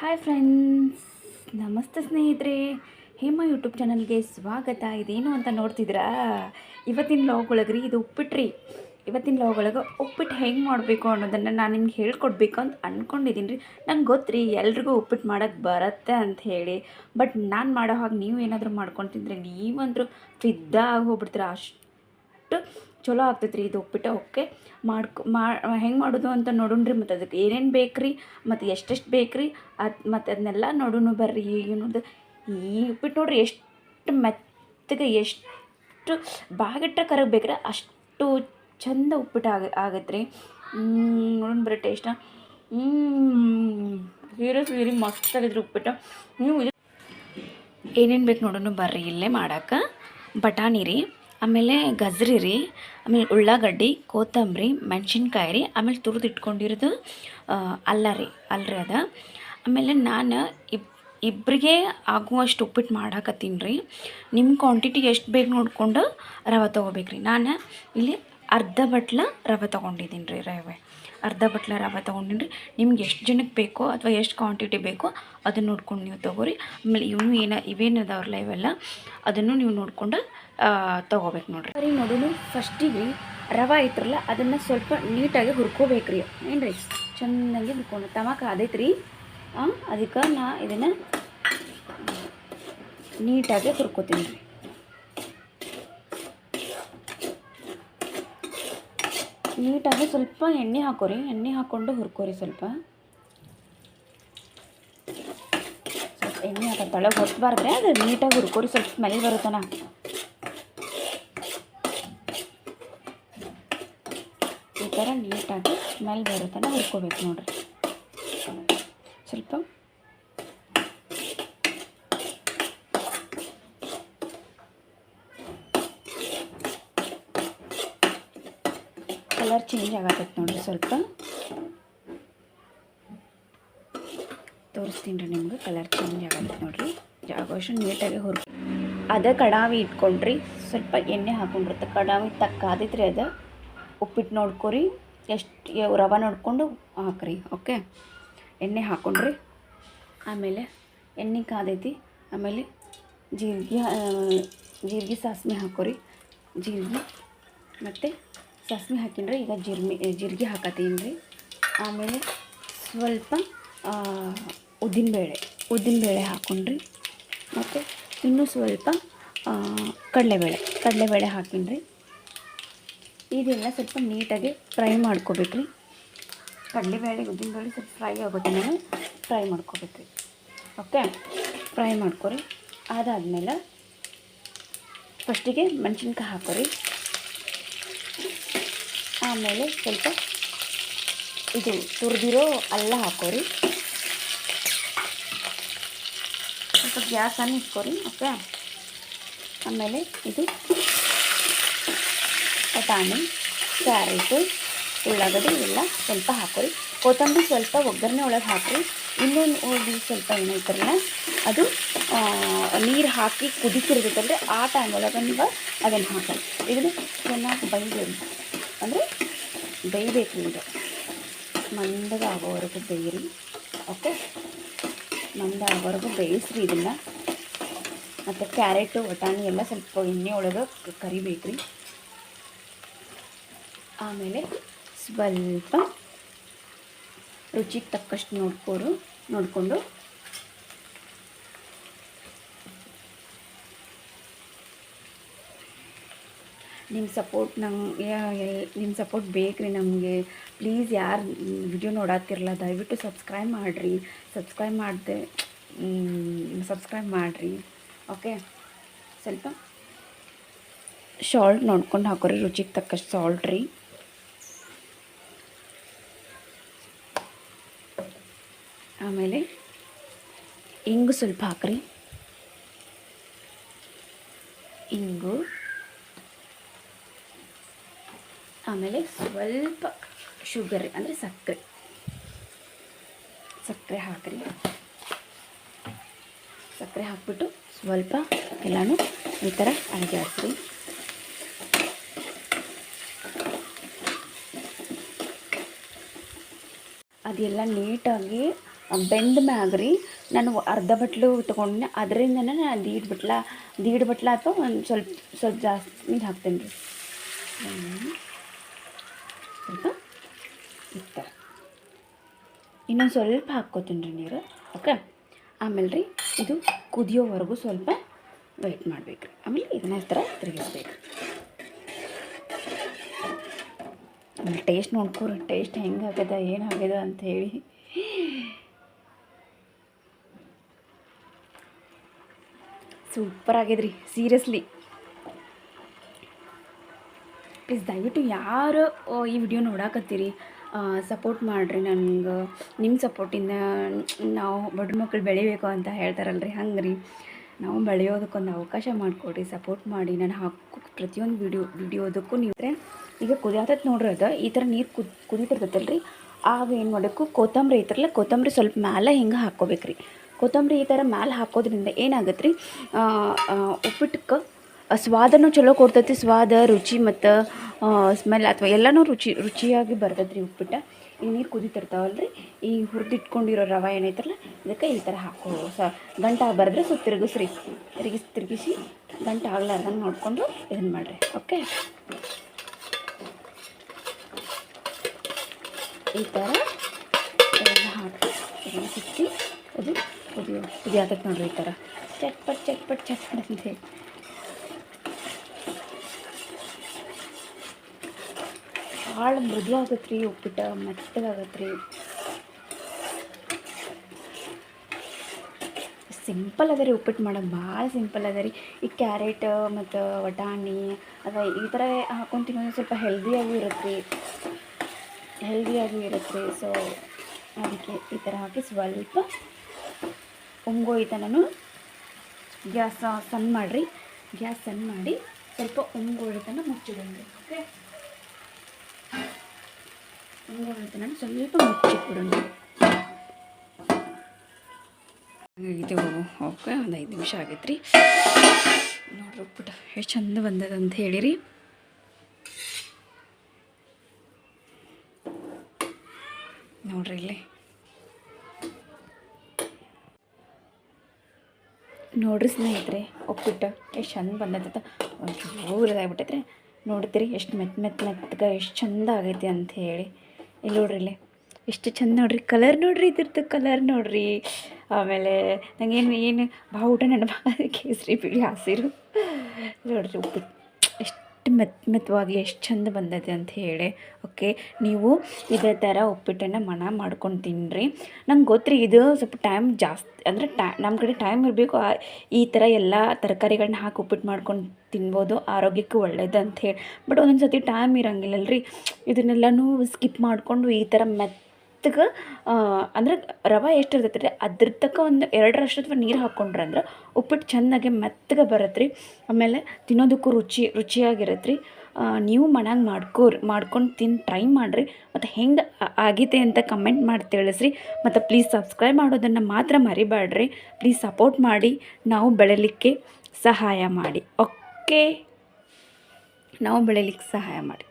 Hi friends ನಮಸ್ತೆ ಸ್ನೇಹಿತರೆ. ಹೇಮ YouTube ಚಾನಲ್ಗೆ ಸ್ವಾಗತ. ಇದೇನು ಅಂತ ನೋಡ್ತಿದ್ರಾ ಇವತ್ತಿನ ಲಾಗ್ ಒಳಗೆ ರೀ ಇದು ಉಪ್ಪಿಟ್ಟು ರೀ. ಇವತ್ತಿನ ಲಾಗ್ ಒಳಗೆ ಉಪ್ಪಿಟ್ಟು ಹೆಂಗೆ ಮಾಡಬೇಕು ಅನ್ನೋದನ್ನು ನಾನು ನಿಮ್ಗೆ ಹೇಳ್ಕೊಡ್ಬೇಕು ಅಂತ ಅಂದ್ಕೊಂಡಿದ್ದೀನಿ ರೀ. ನಂಗೆ ಗೊತ್ತು ಎಲ್ರಿಗೂ ಉಪ್ಪಿಟ್ಟು ಮಾಡೋಕ್ಕೆ ಬರುತ್ತೆ ಅಂತ ಹೇಳಿ. ಬಟ್ ನಾನು ಮಾಡೋ ಹಾಗೆ ನೀವು ಏನಾದರೂ ತಿಂದರೆ ನೀವಂದ್ರೂ ಫಿದ್ದ ಆಗಿ ಹೋಗ್ಬಿಡ್ತೀರ. ಅಷ್ಟು ಚಲೋ ಆಗ್ತೈತೆ ರೀ ಇದು ಉಪ್ಪಿಟ್ಟು ಓಕೆ ಮಾಡ್ಕೊ, ಮಾ, ಹೆಂಗೆ ಮಾಡೋದು ಅಂತ ನೋಡೋಣ್ರಿ ಮತ್ತು ಅದಕ್ಕೆ ಏನೇನು ಬೇಕು ರೀ ಮತ್ತು ಎಷ್ಟೆಷ್ಟು ಬೇಕು ರೀ ಅದು, ಮತ್ತು ಅದನ್ನೆಲ್ಲ ನೋಡೋಣ ಬರ್ರಿ ಏನದು ಈ ಉಪ್ಪಿಟ್ಟು ನೋಡ್ರಿ ಎಷ್ಟು ಮೆತ್ತಗೆ, ಎಷ್ಟು ಬಾಗಿಟ್ರೆ ಕರಗಬೇಕ್ರೆ ಅಷ್ಟು ಚಂದ ಉಪ್ಪಿಟ್ಟು ಆಗ ಆಗತ್ತೆ ರೀ ನೋಡೋಣ ಬರ್ರಿ ಟೇಸ್ಟ ಸೀರಿಯಸ್ಲಿ ರೀ ಮಸ್ತ್ ಆಗಿದ್ರಿ ಉಪ್ಪಿಟ್ಟು. ನೀವು ಏನೇನು ಬೇಕು ನೋಡೋಣ ಬರ್ರಿ ಇಲ್ಲೇ ಮಾಡಕ್ಕೆ ಬಟಾಣಿ ರೀ. ಆಮೇಲೆ ಗಜ್ರಿ ರೀ, ಆಮೇಲೆ ಉಳ್ಳಾಗಡ್ಡಿ, ಕೊತ್ತಂಬರಿ, ಮೆಣಸಿನ್ಕಾಯಿ ರೀ, ಆಮೇಲೆ ತುರಿದು ಇಟ್ಕೊಂಡಿರೋದು ಅಲ್ಲ ರೀ ಅಲ್ಲ ರೀ ಅದ. ಆಮೇಲೆ ನಾನು ಇಬ್ ಇಬ್ಬರಿಗೆ ಆಗುವಷ್ಟು ಉಪ್ಪಿಟ್ಟು ಮಾಡಾಕತ್ತೀನಿ ರೀ. ನಿಮ್ಮ ಕ್ವಾಂಟಿಟಿ ಎಷ್ಟು ಬೇಕು ನೋಡಿಕೊಂಡು ರವೆ ತೊಗೋಬೇಕು ರೀ. ನಾನು ಇಲ್ಲಿ ಅರ್ಧ ಬಟ್ಲ ರವೆ ತೊಗೊಂಡಿದ್ದೀನಿ ರೀ, ರವೆ. ಅರ್ಧ ಬಟ್ಲ ರವೆ ತೊಗೊಂಡಿನಿ ರೀ. ನಿಮ್ಗೆ ಎಷ್ಟು ಜನಕ್ಕೆ ಬೇಕೋ ಅಥವಾ ಎಷ್ಟು ಕ್ವಾಂಟಿಟಿ ಬೇಕೋ ಅದನ್ನು ನೋಡ್ಕೊಂಡು ನೀವು ತೊಗೋರಿ. ಆಮೇಲೆ ಇವನು ಏನ, ಇವೇನು ಅದಾವ್ರಲ್ಲ ಇವೆಲ್ಲ, ಅದನ್ನು ನೀವು ನೋಡ್ಕೊಂಡು ತೊಗೋಬೇಕು ನೋಡ್ರಿ. ಸರಿ ನೋಡೋಣ ಫಸ್ಟಿಗೆ ರವೆ ಐತ್ರಲ್ಲ, ಅದನ್ನು ಸ್ವಲ್ಪ ನೀಟಾಗಿ ಹುರ್ಕೋಬೇಕು ರೀ ಏನು ರೀ ಚೆನ್ನಾಗಿ ಹುರ್ಕೊಂಡು, ತಮಾಕ ಅದೈತೆ ರೀ ಅದಕ್ಕೆ ನಾ ಇದನ್ನು ನೀಟಾಗಿ ಹುರ್ಕೋತೀನಿ. ರೀ ನೀಟಾಗಿ ಸ್ವಲ್ಪ ಎಣ್ಣೆ ಹಾಕೋರಿ, ಎಣ್ಣೆ ಹಾಕ್ಕೊಂಡು ಹುರ್ಕೋರಿ ಸ್ವಲ್ಪ. ಸ್ವಲ್ಪ ಎಣ್ಣೆ ಹಾಕೋ ತಳಗೆ ಹೊತ್ತಬಾರ್ದ್ರೆ ಅದು ನೀಟಾಗಿ ಹುರ್ಕೋರಿ, ಸ್ವಲ್ಪ ಸ್ಮೆಲ್ ಬರುತ್ತನ. ಈ ಥರ ನೀಟಾಗಿ ಸ್ಮೆಲ್ ಬರುತ್ತನ ಹುರ್ಕೋಬೇಕು ನೋಡ್ರಿ. ಸ್ವಲ್ಪ. ಕಲರ್ ಚೇಂಜ್ ಆಗತ್ತೈತೆ ನೋಡ್ರಿ ಸ್ವಲ್ಪ. ತೋರಿಸ್ತೀನಿ ರೀ ನಿಮ್ಗೆ ಕಲರ್ ಚೇಂಜ್ ಆಗತ್ತೆ ನೋಡ್ರಿ. ಜಾಗೋಷ್ಟು ನೀಟಾಗಿ ಹುರ್ಕೊ ಅದೇ ಕಡಾವಿ ಇಟ್ಕೊಂಡ್ರಿ. ಸ್ವಲ್ಪ ಎಣ್ಣೆ ಹಾಕೊಂಡಿರುತ್ತೆ ಕಡಾವಿ ತಕ್ಕ ಆದೈತ್ರಿ ಅದು. ಉಪ್ಪಿಟ್ಟು ನೋಡ್ಕೊರಿ, ಎಷ್ಟು ರವೆ ನೋಡಿಕೊಂಡು ಹಾಕ್ರಿ ಓಕೆ ಎಣ್ಣೆ ಹಾಕೊಂಡ್ರಿ. ಆಮೇಲೆ ಎಣ್ಣೆ ಕಾದೈತಿ, ಆಮೇಲೆ ಜೀರಿಗೆ ಜೀರಿಗೆ ಸಾಸಿವೆ ಹಾಕೋರಿ. ಜೀರಿಗೆ ಮತ್ತು ಸಾಸಿವೆ ಹಾಕಿನ್ರಿ, ಈಗ ಜೀರ್ಮಿ, ಜೀರಿಗೆ ಹಾಕತ್ತೀನಿ ಆಮೇಲೆ ಸ್ವಲ್ಪ ಉದ್ದಿನಬೇಳೆ ಉದ್ದಿನಬೇಳೆ ಹಾಕೊಂಡ್ರಿ. ಮತ್ತು ಇನ್ನೂ ಸ್ವಲ್ಪ ಕಡಲೆಬೇಳೆ ಕಡಲೆಬೇಳೆ ಹಾಕಿನ್ರಿ. ಇದೆಲ್ಲ ಸ್ವಲ್ಪ ನೀಟಾಗಿ ಫ್ರೈ ಮಾಡ್ಕೋಬೇಕ್ರಿ. ಕಡಲೆಬೇಳೆ, ಉದ್ದಿನಬೇಳೆ ಸ್ವಲ್ಪ ಫ್ರೈ ಆಗುತ್ತೆ ನಾನು ಫ್ರೈ ಮಾಡ್ಕೋಬೇಕ್ರಿ. ಓಕೆ? ಫ್ರೈ ಮಾಡ್ಕೊರಿ. ಅದಾದಮೇಲೆ ಫಸ್ಟಿಗೆ ಮೆಣಸಿನ್ಕಾಯಿ ಹಾಕೋರಿ. ಆಮೇಲೆ ಸ್ವಲ್ಪ ಇದು ತುರಿದಿರೋ ಅಲ್ಲ ಹಾಕೋರಿ. ಸ್ವಲ್ಪ ಗ್ಯಾಸನ್ನು ಇಟ್ಕೊರಿ, ಓಕೆ? ಆಮೇಲೆ ಇದು ಬಟಾಣಿ ಕ್ಯಾರೆಟು, ಉಳ್ಳಾಗಡ್ಡಿ ಎಲ್ಲ ಸ್ವಲ್ಪ ಹಾಕೋರಿ ಕೊತ್ತಂಬರಿ ಸ್ವಲ್ಪ ಒಗ್ಗರಣೆ ಒಳಗೆ ಹಾಕಿರಿ. ಇನ್ನೊಂದು ಉಳ್ದು ಸ್ವಲ್ಪ ಏನೈತಲ್ಲ ಅದು ನೀರು ಹಾಕಿ ಕುದಿತಿರ್ತೈತಲ್ರಿ ಆ ಟೈಮ್ ಒಳಗೆ ನೀವು ಅದನ್ನು ಹಾಕೋರಿ ಇದನ್ನು ಚೆನ್ನಾಗಿ ಬೈಬೇಡಿ ಅಂದರೆ ಬೇಯಬೇಕು ಇದು ಮಂದಗ ಆಗೋವರೆಗೂ ಬೇಯಿರಿ. ಓಕೆ ಮಂದ ಆಗೋವರೆಗೂ ಬೇಯಿಸ್ರಿ ಇದನ್ನು. ಮತ್ತು ಕ್ಯಾರೆಟು ಬಟಾಣಿ ಎಲ್ಲ ಸ್ವಲ್ಪ ಎಣ್ಣೆ ಒಳಗೆ ಕರಿಬೇಕ್ರಿ. ಆಮೇಲೆ ಸ್ವಲ್ಪ ರುಚಿಗೆ ತಕ್ಕಷ್ಟು ನೋಡ್ಕೋರು ನೋಡಿಕೊಂಡು. ನಿಮ್ಮ ಸಪೋರ್ಟ್ ನಂಗೆ ನಿಮ್ಮ ಸಪೋರ್ಟ್ ಬೇಕ್ರಿ ನಮಗೆ. ಪ್ಲೀಸ್ ಯಾರು ವಿಡಿಯೋ ನೋಡತ್ತಿರಲ್ಲ ದಯವಿಟ್ಟು ಸಬ್ಸ್ಕ್ರೈಬ್ ಮಾಡಿರಿ. ಸಬ್ಸ್ಕ್ರೈಬ್ ಮಾಡಿದೆ ಸಬ್ಸ್ಕ್ರೈಬ್ ಮಾಡಿರಿ. ಓಕೆ ಸ್ವಲ್ಪ ಶಾಲ್ಟ್ ನೋಡ್ಕೊಂಡು ಹಾಕೋರಿ, ರುಚಿಗೆ ತಕ್ಕಷ್ಟು ಸಾಲ್ಟ್ ರೀ. ಆಮೇಲೆ ಇಂಗು ಸ್ವಲ್ಪ ಹಾಕ್ರಿ. ಇಂಗು. ಆಮೇಲೆ ಸ್ವಲ್ಪ ಶುಗರ್, ಅಂದರೆ ಸಕ್ಕರೆ. ಸಕ್ಕರೆ ಹಾಕ್ರಿ. ಸಕ್ಕರೆ ಹಾಕ್ಬಿಟ್ಟು ಸ್ವಲ್ಪ ಎಲ್ಲನೂ ಈ ಥರ ಹಾಕ್ರಿ ಅದೆಲ್ಲ ನೀಟಾಗಿ ಬೆಂದ ಮ್ಯಾಗ ರೀ, ನಾನು ಅರ್ಧ ಬಟ್ಲು ತೊಗೊಂಡೆ ಅದರಿಂದನೇ ನಾನು ದೀಡ್ ಬಟ್ಲ ದೀಡ್ ಬಟ್ಲ ಅಥವಾ ಒಂದು ಸ್ವಲ್ಪ ಸ್ವಲ್ಪ ಜಾಸ್ತಿ ನೀರು ಹಾಕ್ತೇನೆ ರೀ ಸ್ವಲ್ಪ ಇತ್ತ ಇನ್ನೊಂದು ಸ್ವಲ್ಪ ಹಾಕ್ಕೋತೀನಿ ರೀ ನೀರು, ಓಕೆ? ಆಮೇಲೆ ರೀ, ಇದು ಕುದಿಯೋವರೆಗೂ ಸ್ವಲ್ಪ ವೆಯ್ಟ್ ಮಾಡಬೇಕು ರೀ ಆಮೇಲೆ ಇದನ್ನ ಈ ಥರ ತಿರುಗಿಸ್ಬೇಕು. ಆಮೇಲೆ ಟೇಸ್ಟ್ ನೋಡ್ಕೊರಿ ಟೇಸ್ಟ್ ಹೆಂಗೆ ಆಗ್ಯದ, ಏನು ಆಗ್ಯದ ಅಂತ ಹೇಳಿ. ಸೂಪರ್ ಆಗಿದ್ರಿ ಸೀರಿಯಸ್ಲಿ ಪ್ಲೀಸ್ ದಯವಿಟ್ಟು ಯಾರು ಈ ವಿಡಿಯೋ ನೋಡಾಕತ್ತೀರಿ? ಸಪೋರ್ಟ್ ಮಾಡಿರಿ ನನಗೆ ನಿಮ್ಮ ಸಪೋರ್ಟಿಂದ ನಾವು ಬಡ ಮಕ್ಕಳು ಬೆಳಿಬೇಕು ಅಂತ ಹೇಳ್ತಾರಲ್ರಿ ಹಂಗೆ ರೀ ನಾವು ಬೆಳೆಯೋದಕ್ಕೊಂದು ಅವಕಾಶ ಮಾಡಿಕೊಡ್ರಿ ಸಪೋರ್ಟ್ ಮಾಡಿ. ನಾನು ಹಾಕೋ ಪ್ರತಿಯೊಂದು ವಿಡಿಯೋ ವಿಡಿಯೋದಕ್ಕೂ ನೀವು ಈಗ ಕುದಿಯಾತತ್ ನೋಡ್ರಿ ಅದು, ಈ ಥರ ನೀರು ಕುದ್, ಕುದಿತಿರ್ತೈತಲ್ರಿ. ಆಗ ಏನು ಮಾಡಬೇಕು, ಕೊತ್ತಂಬರಿ ಐತ್ರಲ್ಲ, ಕೊತ್ತಂಬರಿ ಸ್ವಲ್ಪ ಮ್ಯಾಲೆ ಹಿಂಗೆ ಹಾಕ್ಕೋಬೇಕ್ರಿ. ಕೊತ್ತಂಬರಿ ಈ ಥರ ಮ್ಯಾಲೆ ಹಾಕೋದ್ರಿಂದ ಏನಾಗತ್ತೆ ರೀ ಉಪ್ಪಿಟ್ಟಕ್ಕೆ ಸ್ವಾದನೂ ಚಲೋ ಕೊಡ್ತೈತಿ, ಸ್ವಾದ, ರುಚಿ ಮತ್ತು ಸ್ಮೆಲ್ ಅಥವಾ ಎಲ್ಲನೂ ರುಚಿ, ರುಚಿಯಾಗಿ ಬರ್ತೈತೆ ರೀ ಉಪ್ಪಿಟ್ಟು. ಈ ನೀರು ಕುದಿತಿರ್ತಾವಲ್ಲ ರೀ ಈ ಹುರಿದಿಟ್ಕೊಂಡಿರೋ ರವೆ ಏನೈತಲ್ಲ, ಇದಕ್ಕೆ ಈ ಥರ ಹಾಕೋ ಸ ಗಂಟ ಬರೆದ್ರೆ ಸ್ವಲ್ಪ ತಿರುಗಿಸ್ರಿ. ತಿರುಗಿಸಿ ತಿರುಗಿಸಿ ಗಂಟ ಆಗ್ಲಾರ್ದಂಗೆ ನೋಡಿಕೊಂಡು ಇದನ್ನು ಮಾಡಿರಿ, ಓಕೆ? ಈ ಥರ ಹಾಕಿ ಸುತ್ತಿ ಅದು ಕುದಿಯೋ ಕುದಿಯಾತೈತೆ ನೋಡ್ರಿ ಈ ಥರ? ಚಟ್ಪಟ್ ಚಟ್ಪಟ್ ಚಟ್ಪಟ್ ಅಂತ ಹೇಳಿ. ಭಾಳ ಮೃದು ಆಗತ್ತೆ ರೀ ಉಪ್ಪಿಟ್ಟು ಮೆತ್ತಗಾಗತ್ತೆ ರೀ ಸಿಂಪಲ್ ಅದ ರೀ ಉಪ್ಪಿಟ್ಟು ಮಾಡೋದು ಭಾಳ ಸಿಂಪಲ್ ಅದ ರೀ. ಈ ಕ್ಯಾರೆಟ್ ಮತ್ತು ವಟಾಣಿ, ಅದ ಈ ಥರ ಹಾಕೊಂಡು ತಿನ್ನೋದು ಸ್ವಲ್ಪ ಹೆಲ್ದಿಯಾಗೂ ಇರುತ್ತೆ ರೀ ಹೆಲ್ದಿಯಾಗೂ ಇರುತ್ತೆ ಸೊ ಅದಕ್ಕೆ ಈ ಥರ ಹಾಕಿ ಸ್ವಲ್ಪ ಉಮ್ಗೋಯ್ತನೂ ಗ್ಯಾಸ್ ಸಣ್ಣ ಮಾಡಿರಿ. ಗ್ಯಾಸ್ ಸಣ್ಣ ಮಾಡಿ ಸ್ವಲ್ಪ ಉಮ್ಗೋಳಿತನ ಮುಚ್ಚಿಡೋಣ ಓಕೆ ಉಮ್ಗೋಳಿತನ ಸ್ವಲ್ಪ ಮುಚ್ಚಿಟ್ಬಿಡೋಣ. ಇದು ಓಕೆ ಒಂದು ಐದು ನಿಮಿಷ ಆಗೈತೆ ರೀ ನೋಡ್ರಿ ಉಪ್ಪಿಟ್ಟು ಎಷ್ಟು ಚಂದ ಬಂದದ ಅಂತ ಹೇಳಿರಿ. ನೋಡ್ರಿ ಇಲ್ಲಿ. ನೋಡ್ರಿ ಸ್ನೇಹಿತರೆ, ಒಪ್ಪಿಟ್ಟು. ಎಷ್ಟು ಚಂದ ಬಂದೈತೆ ಊರದಾಗ್ಬಿಟ್ಟೈತ್ರಿ ನೋಡ್ತೀರಿ, ಎಷ್ಟು ಮೆತ್ತ ಮೆತ್ತ ಮೆತ್ತಗೆ ಎಷ್ಟು ಚಂದ ಆಗೈತಿ ಅಂತ ಹೇಳಿ. ಇಲ್ಲಿ ನೋಡ್ರಿ ಇಲ್ಲಿ. ಎಷ್ಟು ಚಂದ ನೋಡ್ರಿ. ಕಲರ್ ನೋಡ್ರಿ, ಇದ್ರದ್ದು ಕಲರ್ ನೋಡ್ರಿ. ಆಮೇಲೆ ನಂಗೇನು, ಏನು ಬಾವುಟ ನೆನಪಾಗ ಕೇಸರಿ ಬಿಳಿ ಹಸಿರು. ನೋಡ್ರಿ ಉಪ್ಪಿಟ್ಟು. ಎಷ್ಟು ಮೆತ್ತ ಮೆತ್ತವಾಗಿ ಎಷ್ಟು ಚಂದ ಬಂದೈತೆ ಅಂತ ಹೇಳಿ ಓಕೆ ನೀವು ಇದೇ ಥರ ಉಪ್ಪಿಟ್ಟನ್ನು ಮನ ಮಾಡ್ಕೊಂಡು ತಿನ್ನಿರಿ ನಂಗೆ ಗೊತ್ತ್ರಿ, ಇದು ಸ್ವಲ್ಪ ಟೈಮ್ ಜಾಸ್ತಿ, ಅಂದರೆ ಟೈ ನಮ್ಮ ಕಡೆ ಟೈಮ್ ಇರಬೇಕು ಈ ಥರ ಎಲ್ಲ ತರಕಾರಿಗಳನ್ನ ಹಾಕಿ ಉಪ್ಪಿಟ್ಟು ಮಾಡ್ಕೊಂಡು ತಿನ್ಬೋದು, ಆರೋಗ್ಯಕ್ಕೆ ಒಳ್ಳೇದು ಅಂತ ಹೇಳಿ. ಬಟ್ ಒಂದೊಂದು ಸತಿ ಟೈಮ್ ಇರೋಂಗಿಲ್ಲಲ್ರಿ, ಇದನ್ನೆಲ್ಲನೂ ಸ್ಕಿಪ್ ಮಾಡಿಕೊಂಡು ಈ ಥರ ಮೆತ್ತಗೆ ಅಂದ್ರೆ ರವೆ ಎಷ್ಟು ಇರ್ತೈತೆ ರೀ ಅದ್ರ ತಕ್ಕ ಒಂದು ಎರಡರಷ್ಟು ಅಥವಾ ನೀರು ಹಾಕ್ಕೊಂಡ್ರೆ ಅಂದ್ರೆ ಉಪ್ಪಿಟ್ಟು ಚೆನ್ನಾಗಿ ಮೆತ್ತಗೆ ಬರತ್ತೆ ರೀ ಆಮೇಲೆ ತಿನ್ನೋದಕ್ಕೂ ರುಚಿ ರುಚಿಯಾಗಿರತ್ತೆ ರೀ ನೀವು ಮನ್ಯಾಗ ಮಾಡ್ಕೋರಿ, ಮಾಡ್ಕೊಂಡು ತಿಂದು ಟ್ರೈ ಮಾಡಿರಿ. ಮತ್ತು ಹೆಂಗೆ ಆಗಿದೆ ಅಂತ ಕಮೆಂಟ್ ಮಾಡಿ ತಿಳಿಸ್ರಿ. ಮತ್ತು ಪ್ಲೀಸ್ ಸಬ್ಸ್ಕ್ರೈಬ್ ಮಾಡೋದನ್ನು ಮಾತ್ರ ಮರಿಬೇಡ್ರಿ ಪ್ಲೀಸ್ ಸಪೋರ್ಟ್ ಮಾಡಿ. ನಾವು ಬೆಳಲಿಕ್ಕೆ ಸಹಾಯ ಮಾಡಿ. ಓಕೆ. ನಾವು ಬೆಳಲಿಕ್ಕೆ ಸಹಾಯ ಮಾಡಿ.